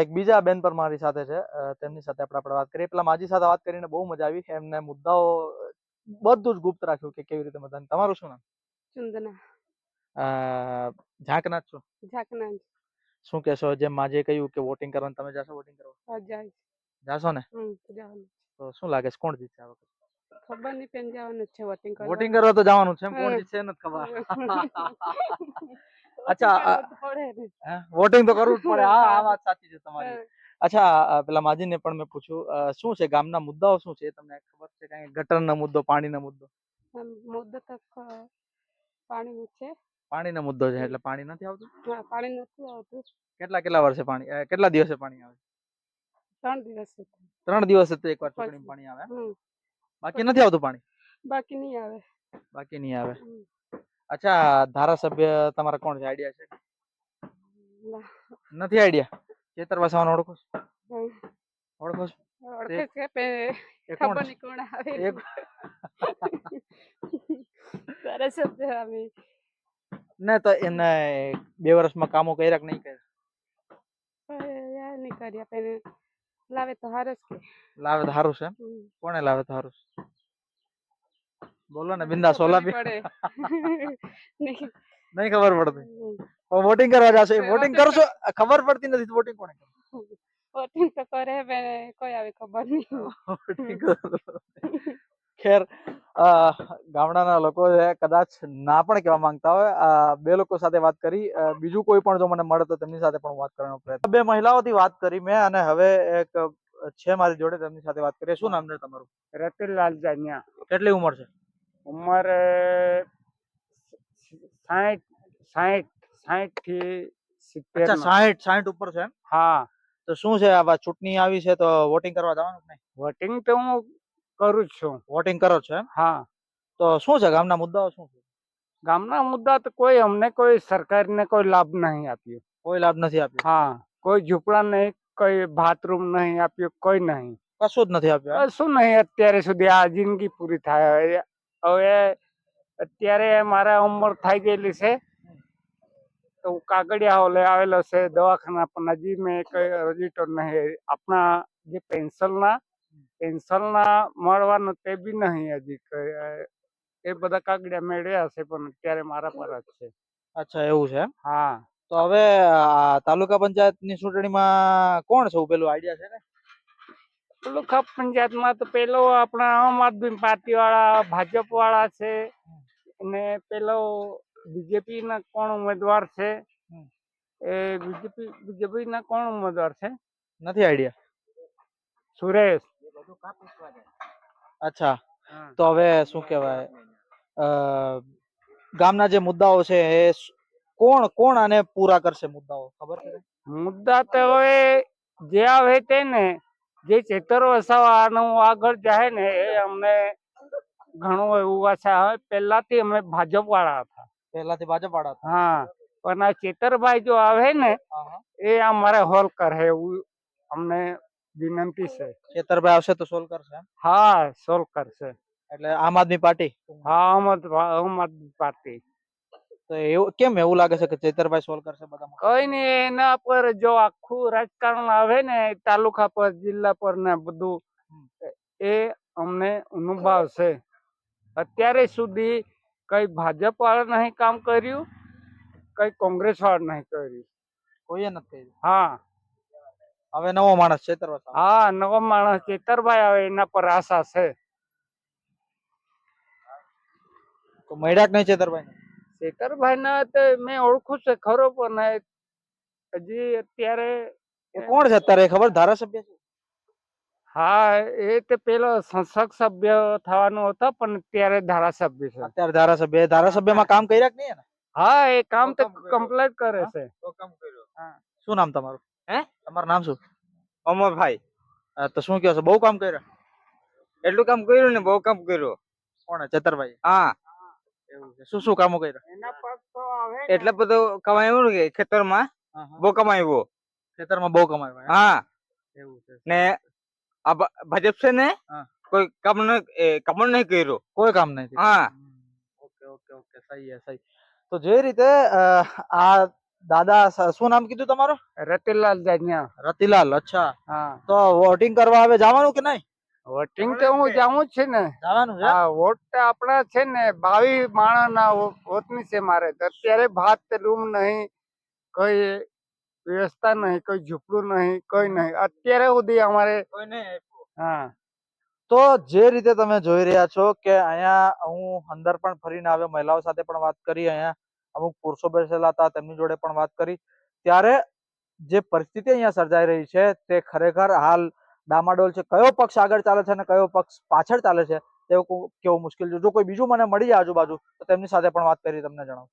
એક બીજા બેન પર મારી સાથે છે. તેમની સાથે આપણે આપણે વાત કરીએ. પેલા માજી સાથે વાત કરીને બહુ મજા આવી. એમને મુદ્દાઓ બધું જ ગુપ્ત રાખ્યું કે કેવી રીતે મતદાન તમારું શું નામ? ચંદના. અ, છો? ઝાકના શું કહેશો? જેમ માજે કહ્યું કે વોટિંગ કરવાનું તમે જાશો વોટિંગ કરવા? જાશો ને? તો શું લાગે છે? કોણ જીતશે આ વખતે? ખબર નહીં પેન જવાનું છે વોટિંગ કરવા. વોટિંગ કરવા તો જવાનું છે એમ. કોણ. જીતશે નથી ખબર. અચ્છા. વોટિંગ તો કરવું જ પડે. હા આ વાત સાચી છે તમારી. અચ્છા પેલા માજીને પણ મેં પૂછ્યું શું છે? ગામના મુદ્દાઓ શું છે? તમને ખબર છે કઈ? ગટરનો મુદ્દો પાણીનો મુદ્દો? મુદ્દો તો પાણીનું છે. પાણીનો મુદ્દો છે એટલે પાણી નથી આવતું? પાણી નથી આવતું. કેટલા કેટલા વર્ષે પાણી કેટલા દિવસે પાણી આવે? ત્રણ દિવસ. ત્રણ દિવસે તો એકવાર. ચૂંટણી પાણી આવે બાકી નથી આવતું પાણી? બાકી નહીં આવે. બાકી નહીં આવે. અચ્છા ધારાસભ્ય તમારા કોણ છે? આઈડિયા છે. નથી આઈડિયા. ચેતર વસાવાનો ઓળખો છો? ઓળખો છો? ઓળખે છે પણ ખબર નહીં કોણ આવે એ ધારાસભ્ય આવે ને તો એને બે વર્ષમાં કામો કર્યા કે નહીં કર્યા? નહીં કર્યા પણ લાવે તો હારું કે લાવે તો સારું છે કોને લાવે તો હારું છે? બોલો ને બિંદા સોલા નહીં. ખબર પડતી. વોટિંગ કરવા જશો. હવે વોટિંગ કરશો? ખબર પડતી નથી વોટિંગ કોને વોટિંગ તો કરે પણ કોઈ આવી ખબર નહીં. ખેર અ, ગામડાના લોકો કદાચ ના પણ કહેવા માંગતા હોય. બે લોકો સાથે વાત કરી. બીજું કોઈ પણ જો મને મળે તો તેમની સાથે પણ વાત કરવાનો પ્રયત્ન. બે મહિલાઓથી વાત કરી મેં અને હવે એક છે મારી જોડે તેમની સાથે વાત કરીએ. શું નામ છે તમારું? રતનલાલ જાનિયા કેટલી ઉંમર છે? ઉંમર સાઠ સાઠ સાઠથી સિત્તેર સાઠ સાઠ ઉપર છે હા. તો શું છે? આ ચૂંટણી આવી છે તો વોટિંગ કરવા જવાનું નહીં? વોટિંગ તો હું કરું જ છું. વોટિંગ કરો છો એમ? હા. તો શું છે? ગામના મુદ્દાઓ શું છે? ગામના મુદ્દા તો કોઈ અમને કોઈ સરકારને કોઈ લાભ નહીં આપ્યો. કોઈ લાભ નથી આપ્યો? હા. કોઈ ઝૂંપડા નહીં કોઈ બાથરૂમ નહીં આપ્યું કોઈ નહીં. કશું જ નથી આપ્યું કશું શું નહીં અત્યારે સુધી. આ જિંદગી પૂરી થાય. હવે અત્યારે મારા ઉંમર થઈ ગયેલી છે. તો કાગળિયા હોલે આવેલો છે દવાખાના પણ હજી મેં કઈ રજિસ્ટર નહીં. આપણા જે પેન્શનના પેન્શનના મળવાનું તે બી નહીં હજી એ બધા કાગળિયા મેળ્યા છે પણ અત્યારે મારા પર જ છે. અચ્છા એવું છે હા. તો હવે તાલુકા પંચાયતની ચૂંટણીમાં કોણ છે પેલું આઈડિયા છે ને? ખપ પંચાયતમાં તો પેલો આપણા આમ આદમી પાર્ટી વાળા ભાજપ વાળા છે અને પેલો બીજેપી ના કોણ ઉમેદવાર છે? એ બીજેપી બીજેપી ના કોણ ઉમેદવાર છે? નથી આઈડિયા સુરેશ. અચ્છા. તો હવે શું કહેવાય? અ, ગામના જે મુદ્દાઓ છે એ કોણ કોણ આને પૂરા કરશે મુદ્દાઓ? ખબર છે? મુદ્દા તો હવે જે આવે તે ને જે ચેતર વસાવાનું આગળ જાય ને એ અમને ઘણું એવું આશા આવે પહેલાથી અમે ભાજપ વાળા હતા. પહેલાથી ભાજપ વાળા હા પણ આ ચેતરભાઈ જો આવે ને એ અમારે હોલ કરે એવું અમને વિનંતી છે. ચેતરભાઈ આવશે તો સોલ્વ કરશે હા સોલ્વ કરશે. એટલે આમ આદમી પાર્ટી? હા આમ આદમી પાર્ટી. તો એવું કેમ એવું લાગે છે કે ચેતરભાઈ સોલ્વ કરશે બધા? કઈ નઈ એના પર જો આખું રાજકારણ આવે ને તાલુકા પર જિલ્લા પર ને બધું એ અમને અનુભવ છે. અત્યારે સુધી કઈ ભાજપ વાળા નહીં કામ કર્યું કઈ કોંગ્રેસ વાળા નહીં કર્યું. કોઈએ નથી કર્યું? હા. હવે નવો માણસ ચેતરભાઈ હા નવો માણસ ચેતરભાઈ આવે એના પર આશા છે. તો મળ્યા કે નહીં ચેતરભાઈ ચેતરભાઈ ના તો મેં ઓળખું છે ખરો પણ હજી અત્યારે કોણ છે અત્યારે? ખબર ધારાસભ્ય છે? હા એ તે પેલો સંસદ સભ્ય થવાનો હતો પણ અત્યારે ધારાસભ્ય છે. અત્યારે ધારાસભ્ય ધારાસભ્યમાં કામ કર્યા કે નહીં હા એ કામ તો કમ્પ્લીટ કરે છે. શું નામ તમારું? હે? તમારું નામ શું? અમરભાઈ. તો શું કહો છો? બહુ કામ કર્યા? એટલું કામ કર્યું ને બહુ કામ કર્યું. કોણે ચતરભાઈ? હા. એવું છે. શું શું કામો કર્યા? એના પર તો આવે ને. એટલે બધું કમાયું ને કે ખેતરમાં? બહુ કમાયું. ખેતરમાં બહુ કમાય હા. એવું છે. ને આ ભા- ભાજપ છે ને કોઈ કામ ન એ કામ નહીં કર્યું. કોઈ કામ નહીં હા. Okay okay okay. સહી હે સહી. તો જે રીતે અ, આ દાદા શું નામ કીધું તમારું? રતિલાલ જાનિયા રતિલાલ અચ્છા. હા. તો વોટિંગ કરવા હવે જવાનું કે નહીં? વોટિંગ તો હું જાઉં જ છે ને. જવાનું છે? હા વોટ તો આપણા છે ને બાવીસ માણસના વોટની છે મારે. અત્યારે ભાત રૂમ નહીં કોઈ વ્યવસ્થા નહીં કોઈ ઝૂંપડું નહીં કોઈ નહીં. અત્યારે સુધી અમારે હા. તો જે રીતે તમે જોઈ રહ્યા છો કે અહીંયા હું અંદર પણ ફરીને આવ્યો મહિલાઓ સાથે પણ વાત કરી અહીંયા અમુક પુરુષો બેસેલા હતા તેમની જોડે પણ વાત કરી. ત્યારે જે પરિસ્થિતિ અહીંયા સર્જાઈ રહી છે તે ખરેખર હાલ ડામાડોલ છે. કયો પક્ષ આગળ ચાલે છે અને કયો પક્ષ પાછળ ચાલે છે તેવું કેવું મુશ્કેલ છે? જો કોઈ બીજું મને મળી જાય આજુબાજુ તો તેમની સાથે પણ વાત કરી તમને જણાવું.